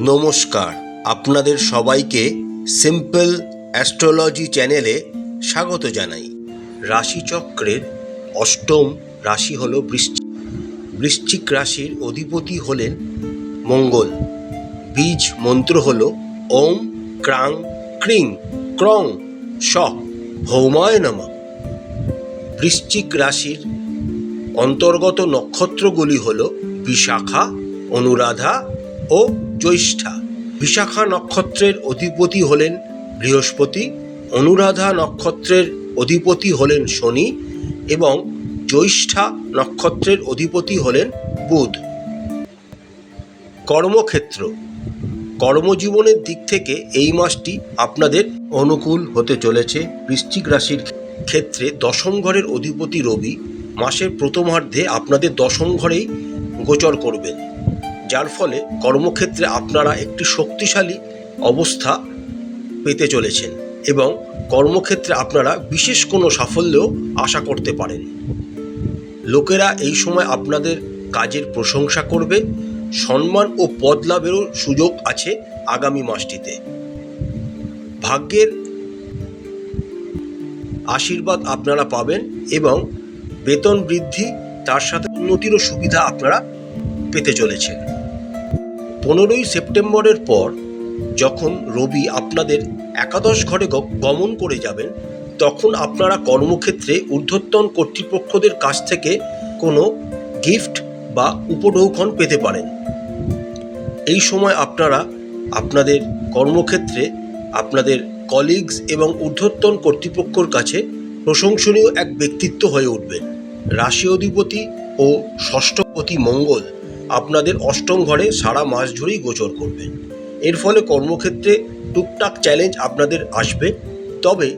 নমস্কার। আপনাদের সবাইকে সিম্পল অ্যাস্ট্রোলজি চ্যানেলে স্বাগত জানাই। রাশিচক্রের অষ্টম রাশি হল বৃশ্চিক। বৃশ্চিক রাশির অধিপতি হলেন মঙ্গল। বীজ মন্ত্র হল ওম ক্রাং ক্রিং ক্রং স ভৌমায় নমঃ। বৃশ্চিক রাশির অন্তর্গত নক্ষত্রগুলি হল বিশাখা, অনুরাধা ও জ্যৈষ্ঠা। বিশাখা নক্ষত্রের অধিপতি হলেন বৃহস্পতি, অনুরাধা নক্ষত্রের অধিপতি হলেন শনি এবং জ্যৈষ্ঠা নক্ষত্রের অধিপতি হলেন বুধ। কর্মক্ষেত্র। কর্মজীবনের দিক থেকে এই মাসটি আপনাদের অনুকূল হতে চলেছে। বৃশ্চিক রাশির ক্ষেত্রে দশম ঘরের অধিপতি রবি মাসের প্রথমার্ধে আপনাদের দশম ঘরেই গোচর করবেন। যার ফলে কর্মক্ষেত্রে আপনারা একটি শক্তিশালী অবস্থা পেতে চলেছেন এবং কর্মক্ষেত্রে আপনারা বিশেষ কোনো সাফল্যও আশা করতে পারেন। লোকেরা এই সময় আপনাদের কাজের প্রশংসা করবে, সম্মান ও পদ লাভেরও সুযোগ আছে আগামী মাসটিতে। ভাগ্যের আশীর্বাদ আপনারা পাবেন এবং বেতন বৃদ্ধি তার সাথে উন্নতিরও সুবিধা আপনারা পেতে চলেছেন। পনেরোই সেপ্টেম্বরের পর যখন রবি আপনাদের একাদশ ঘরে গমন করে যাবেন, তখন আপনারা কর্মক্ষেত্রে ঊর্ধ্বতন কর্তৃপক্ষদের কাছ থেকে কোনো গিফট বা উপঢৌকন পেতে পারেন। এই সময় আপনারা আপনাদের কর্মক্ষেত্রে আপনাদের কলিগস এবং ঊর্ধ্বতন কর্তৃপক্ষর কাছে প্রশংসনীয় এক ব্যক্তিত্ব হয়ে উঠবেন। রাশি অধিপতি ও ষষ্ঠপতি মঙ্গল আপনাদের অষ্টম ঘরে সারা মাস জুড়েই গোচর করবেন এর ফলে কর্মক্ষেত্রে টুকটাক চ্যালেঞ্জ আপনাদের আসবে। তবে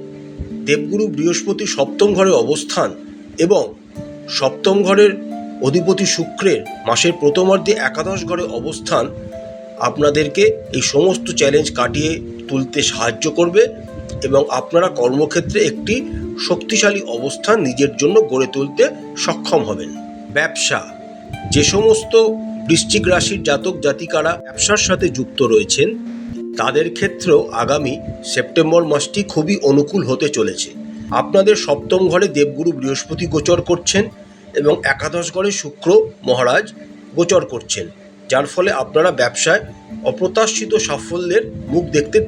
দেবগুরু বৃহস্পতি সপ্তম ঘরে অবস্থান এবং সপ্তম ঘরের অধিপতি শুক্রের মাসের প্রথমার্ধে একাদশ ঘরে অবস্থান আপনাদেরকে এই সমস্ত চ্যালেঞ্জ কাটিয়ে তুলতে সাহায্য করবে এবং আপনারা কর্মক্ষেত্রে একটি শক্তিশালী অবস্থান নিজের জন্য গড়ে তুলতে সক্ষম হবেন। ব্যবসা যে সমস্ত বৃশ্চিক রাশির জাতক জাতিকারা ব্যবসার সাথে যুক্ত রয়েছেন, তাদের ক্ষেত্রেও আগামী সেপ্টেম্বর মাসটি খুবই অনুকূল হতে চলেছে। আপনাদের সপ্তম ঘরে দেবগুরু বৃহস্পতি গোচর করছেন এবং একাদশ ঘরে শুক্র মহারাজ গোচর করছেন, যার ফলে আপনারা ব্যবসায় অপ্রত্যাশিত সাফল্যের মুখ দেখতে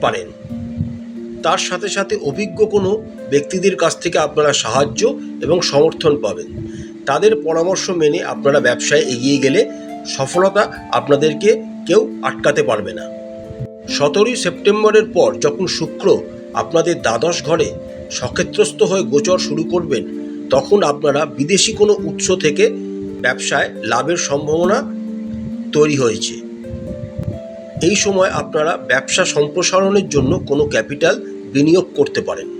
পারেন। তার সাথে সাথে অভিজ্ঞ কোনো ব্যক্তিদের কাছ থেকে আপনারা সাহায্য এবং সমর্থন পাবেন। তাদের পরামর্শ মেনে আপনারা ব্যবসায় এগিয়ে গেলে সফলতা আপনাদেরকে কেউ আটকাতে পারবে না। সতেরোই সেপ্টেম্বরের পর যখন শুক্র আপনাদের দ্বাদশ ঘরে সক্ষেত্রস্থ হয়ে গোচর শুরু করবেন, তখন আপনারা বিদেশি কোনো উৎস থেকে ব্যবসায় লাভের সম্ভাবনা তৈরি হয়েছে। এই সময় আপনারা ব্যবসা সম্প্রসারণের জন্য কোনো ক্যাপিটাল বিনিয়োগ করতে পারেন।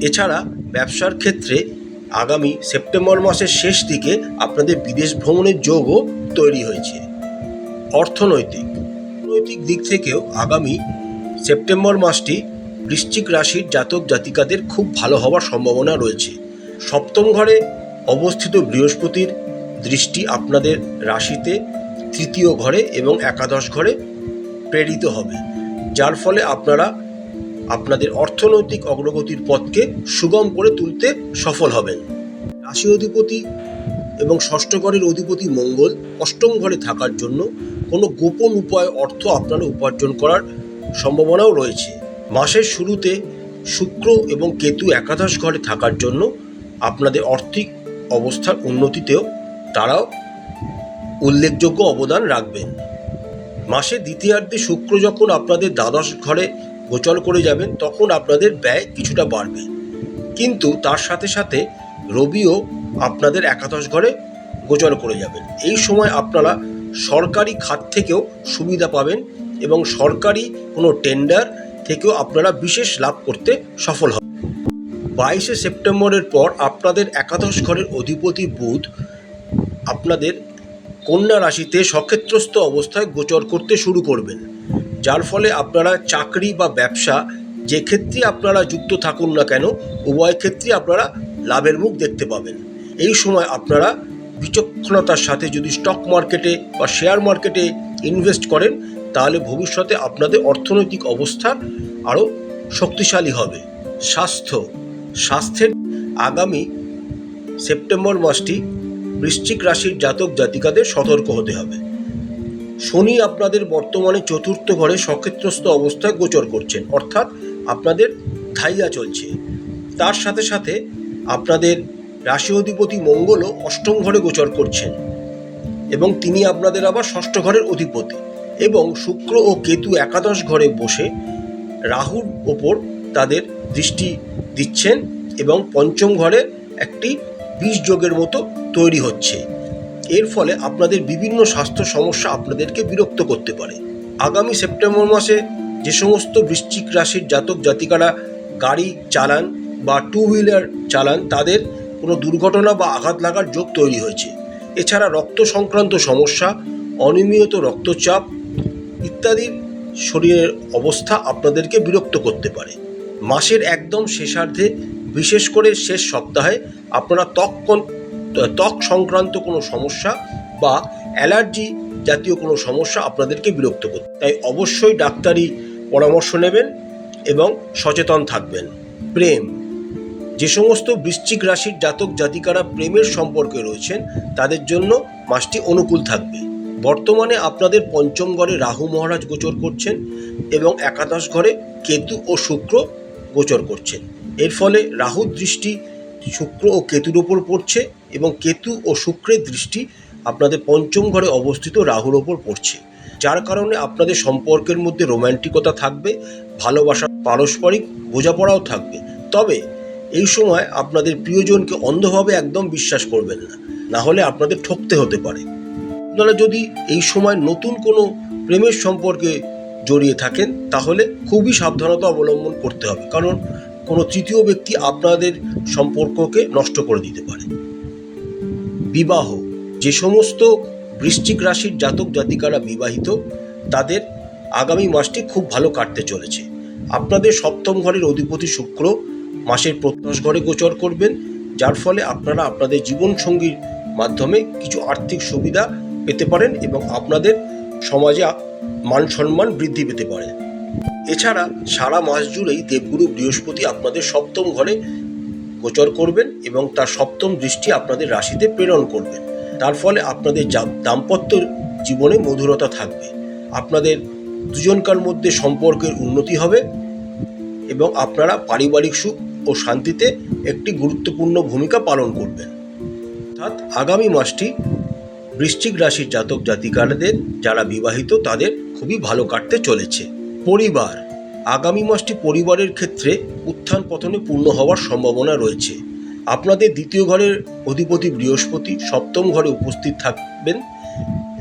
এছাড়া ব্যবসার ক্ষেত্রে আগামী সেপ্টেম্বর মাসের শেষ দিকে আপনাদের বিদেশ ভ্রমণের যোগও তৈরি হয়েছে। অর্থনৈতিক। অর্থনৈতিক দিক থেকেও আগামী সেপ্টেম্বর মাসটি বৃশ্চিক রাশির জাতক জাতিকাদের খুব ভালো হওয়ার সম্ভাবনা রয়েছে। সপ্তম ঘরে অবস্থিত বৃহস্পতির দৃষ্টি আপনাদের রাশিতে তৃতীয় ঘরে এবং একাদশ ঘরে প্রেরিত হবে। যার ফলে আপনারা অর্থনৈতিক অগ্রগতির পথকে সুগম করে তুলতে সফল হবেন। রাশি অধিপতি এবং ষষ্ঠ ঘরের অধিপতি মঙ্গল অষ্টম ঘরে থাকার জন্য কোনো গোপন উপায় অর্থ আপনারা উপার্জন করার সম্ভাবনাও রয়েছে। মাসের শুরুতে শুক্র এবং কেতু একাদশ ঘরে থাকার জন্য আপনাদের আর্থিক অবস্থার উন্নতিতেও তারাও উল্লেখযোগ্য অবদান রাখবেন। মাসের দ্বিতীয়ার্ধে শুক্র যখন আপনাদের দ্বাদশ ঘরে গোচর করে যাবেন, তখন আপনাদের ব্যয় কিছুটা বাড়বে। কিন্তু তার সাথে সাথে রবিও আপনাদের একাদশ ঘরে গোচল করে যাবেন। এই সময় আপনারা সরকারি খাত থেকেও সুবিধা পাবেন এবং সরকারি কোনো টেন্ডার থেকেও আপনারা বিশেষ লাভ করতে সফল হবেন। বাইশে সেপ্টেম্বরের পর আপনাদের একাদশ ঘরের অধিপতি বুধ আপনাদের কন্যা রাশিতে সক্ষেত্রস্থ অবস্থায় গোচর করতে শুরু করবেন। যার ফলে আপনারা চাকরি বা ব্যবসা যে ক্ষেত্রে আপনারা যুক্ত থাকুন না কেন, উভয় ক্ষেত্রে আপনারা লাভের মুখ দেখতে পাবেন। এই সময় আপনারা বিচক্ষণতার সাথে যদি স্টক মার্কেটে বা শেয়ার মার্কেটে ইনভেস্ট করেন, তাহলে ভবিষ্যতে আপনাদের অর্থনৈতিক অবস্থা আরও শক্তিশালী হবে। স্বাস্থ্য, স্বাস্থ্যের আগামী সেপ্টেম্বর মাসটি বৃশ্চিক রাশির জাতক জাতিকাদের সতর্ক হতে হবে। শনি আপনাদের বর্তমানে চতুর্থ ঘরে সক্ষেত্রস্থ অবস্থায় গোচর করছেন। অর্থাৎ আপনাদের ধাইয়া চলছে। তার সাথে সাথে আপনাদের রাশি অধিপতি মঙ্গলও অষ্টম ঘরে গোচর করছেন এবং তিনি আপনাদের আবার ষষ্ঠ ঘরের অধিপতি এবং শুক্র ও কেতু একাদশ ঘরে বসে রাহুর ওপর তাদের দৃষ্টি দিচ্ছেন এবং পঞ্চম ঘরে একটি বিষ যোগের মতো তৈরি হচ্ছে। এর ফলে আপনাদের বিভিন্ন স্বাস্থ্য সমস্যা আপনাদেরকে বিরক্ত করতে পারে। আগামী সেপ্টেম্বর মাসে যে সমস্ত বৃশ্চিক রাশির জাতক জাতিকারা গাড়ি চালান বা টু হুইলার চালান, তাদের কোনো দুর্ঘটনা বা আঘাত লাগার যোগ তৈরি হয়েছে। এছাড়া রক্ত সংক্রান্ত সমস্যা, অনিয়মিত রক্তচাপ ইত্যাদির শরীরের অবস্থা আপনাদেরকে বিরক্ত করতে পারে। মাসের একদম শেষার্ধে, বিশেষ করে শেষ সপ্তাহে, আপনারা ত্বক ত্বক সংক্রান্ত কোনো সমস্যা বা অ্যালার্জি জাতীয় কোনো সমস্যা আপনাদেরকে বিরক্ত করতে তাই অবশ্যই ডাক্তারি পরামর্শ নেবেন এবং সচেতন থাকবেন। প্রেম, যে সমস্ত বৃশ্চিক রাশির জাতক জাতিকারা প্রেমের সম্পর্কে রয়েছেন, তাদের জন্য মাসটি অনুকূল থাকবে। বর্তমানে আপনাদের পঞ্চম ঘরে রাহু মহারাজ গোচর করছেন এবং একাদশ ঘরে কেতু ও শুক্র গোচর করছেন। এর ফলে রাহুর দৃষ্টি শুক্র ও কেতুর ওপর পড়ছে। এবং কেতু ও শুক্রের দৃষ্টি আপনাদের পঞ্চম ঘরে অবস্থিত রাহুর ওপর পড়ছে। যার কারণে আপনাদের সম্পর্কের মধ্যে রোম্যান্টিকতা থাকবে, ভালোবাসা পারস্পরিক বোঝাপড়াও থাকবে। তবে এই সময় আপনাদের প্রিয়জনকে অন্ধভাবে একদম বিশ্বাস করবেন না। না হলে আপনাদের ঠকতে হতে পারে। আপনারা যদি এই সময় নতুন কোনো প্রেমের সম্পর্কে জড়িয়ে থাকেন, তাহলে খুবই সাবধানতা অবলম্বন করতে হবে। কারণ কোনো তৃতীয় ব্যক্তি আপনাদের সম্পর্ককে নষ্ট করে দিতে পারে। বিবাহ। যে সমস্ত বৃশ্চিক রাশির জাতক জাতিকারা বিবাহিত, তাদের আগামী মাসটি খুব ভালো কাটতে চলেছে। আপনাদের সপ্তম ঘরের অধিপতি শুক্র মাসের প্রত্যাশ ঘরে গোচর করবেন, যার ফলে আপনারা আপনাদের জীবনসঙ্গীর মাধ্যমে কিছু আর্থিক সুবিধা পেতে পারেন এবং আপনাদের সমাজে মান সম্মান বৃদ্ধি পেতে পারে। এছাড়া সারা মাস জুড়েই দেবগুরু বৃহস্পতি আপনাদের সপ্তম ঘরে গোচর করবেন এবং তার সপ্তম দৃষ্টি আপনাদের রাশিতে প্রেরণ করবেন। তার ফলে আপনাদের দাম্পত্য জীবনে মধুরতা থাকবে। আপনাদের দুজনকার মধ্যে সম্পর্কের উন্নতি হবে এবং আপনারা পারিবারিক সুখ ও শান্তিতে একটি গুরুত্বপূর্ণ ভূমিকা পালন করবেন। অর্থাৎ আগামী মাসটি বৃশ্চিক রাশির জাতক জাতিকারদের যারা বিবাহিত তাদের খুবই ভালো কাটতে চলেছে। পরিবার, আগামী মাসটি পরিবারের ক্ষেত্রে উত্থান পতনে পূর্ণ হওয়ার সম্ভাবনা রয়েছে। আপনাদের দ্বিতীয় ঘরের অধিপতি বৃহস্পতি সপ্তম ঘরে উপস্থিত থাকবেন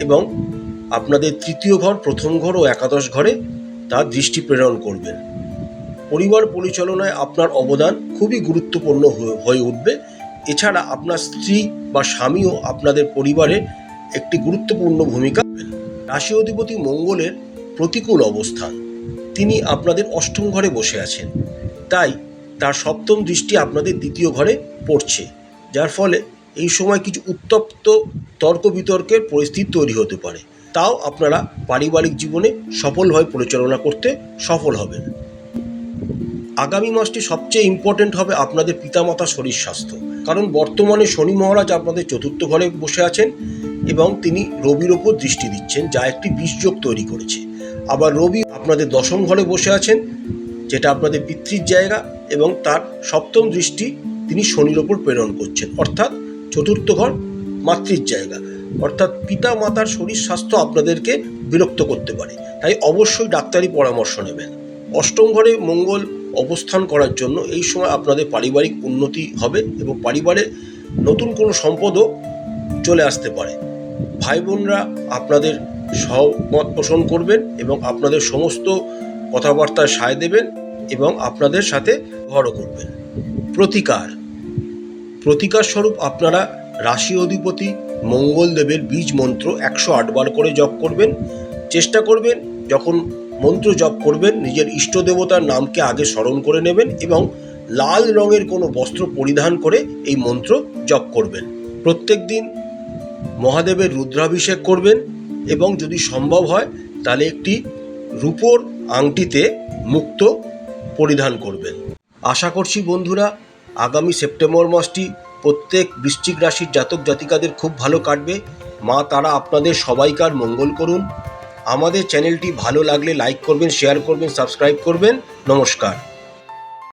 এবং আপনাদের তৃতীয় ঘর, প্রথম ঘর ও একাদশ ঘরে তার দৃষ্টি প্রেরণ করবেন। পরিবার পরিচালনায় আপনার অবদান খুবই গুরুত্বপূর্ণ হয়ে- উঠবে। এছাড়া আপনার স্ত্রী বা স্বামীও আপনাদের পরিবারে একটি গুরুত্বপূর্ণ ভূমিকা। রাশি অধিপতি মঙ্গলের প্রতিকূল অবস্থান। তিনি আপনাদের অষ্টম ঘরে বসে আছেন। তাই তার সপ্তম দৃষ্টি আপনাদের দ্বিতীয় ঘরে পড়ছে, যার ফলে এই সময় কিছু উত্তপ্ত তর্ক বিতর্কের পরিস্থিতি তৈরি হতে পারে। তাও আপনারা পারিবারিক জীবনে সফলভাবে পরিচালনা করতে সফল হবেন। আগামী মাসটি সবচেয়ে ইম্পর্টেন্ট হবে আপনাদের পিতামাতা শরীর স্বাস্থ্য। কারণ বর্তমানে শনি মহারাজ আপনাদের চতুর্থ ঘরে বসে আছেন এবং তিনি রবির ওপর দৃষ্টি দিচ্ছেন, যা একটি বিষযোগ তৈরি করেছে। আবার রবি আপনাদের দশম ঘরে বসে আছেন যেটা আপনাদের পিতৃর জায়গা এবং তার সপ্তম দৃষ্টি তিনি শনির ওপর প্রেরণ করছেন। অর্থাৎ চতুর্থ ঘর মাতৃর জায়গা। অর্থাৎ পিতা মাতার শরীর স্বাস্থ্য আপনাদেরকে বিরক্ত করতে পারে। তাই অবশ্যই ডাক্তারি পরামর্শ নেবেন। অষ্টম ঘরে মঙ্গল অবস্থান করার জন্য এই সময় আপনাদের পারিবারিক উন্নতি হবে এবং পরিবারে নতুন কোনো সম্পদও চলে আসতে পারে। ভাই বোনরা আপনাদের সহমত পোষণ করবেন এবং আপনাদের সমস্ত কথাবার্তায় সায় দেবেন এবং আপনাদের সাথে ঘরও করবেন। প্রতিকার। প্রতিকার স্বরূপ আপনারা রাশি অধিপতি মঙ্গল দেবের বীজ মন্ত্র একশো আটবার করে জপ করবেন। চেষ্টা করবেন যখন মন্ত্র জপ করবেন, নিজের ইষ্ট দেবতার নামকে আগে স্মরণ করে নেবেন এবং লাল রঙের কোনো বস্ত্র পরিধান করে এই মন্ত্র জপ করবেন। প্রত্যেক দিন মহাদেবের রুদ্রাভিষেক করবেন এবং যদি সম্ভব হয়, তাহলে একটি রূপোর আংটিতে মুক্ত পরিধান করবেন। আশা করছি বন্ধুরা, আগামী সেপ্টেম্বর মাসটি প্রত্যেক বৃশ্চিক রাশির জাতক জাতিকাদের খুব ভালো কাটবে। মা তারা আপনাদের সবাইকার মঙ্গল করুন। আমাদের চ্যানেলটি ভালো লাগলে লাইক করবেন, শেয়ার করবেন, সাবস্ক্রাইব করবেন। নমস্কার।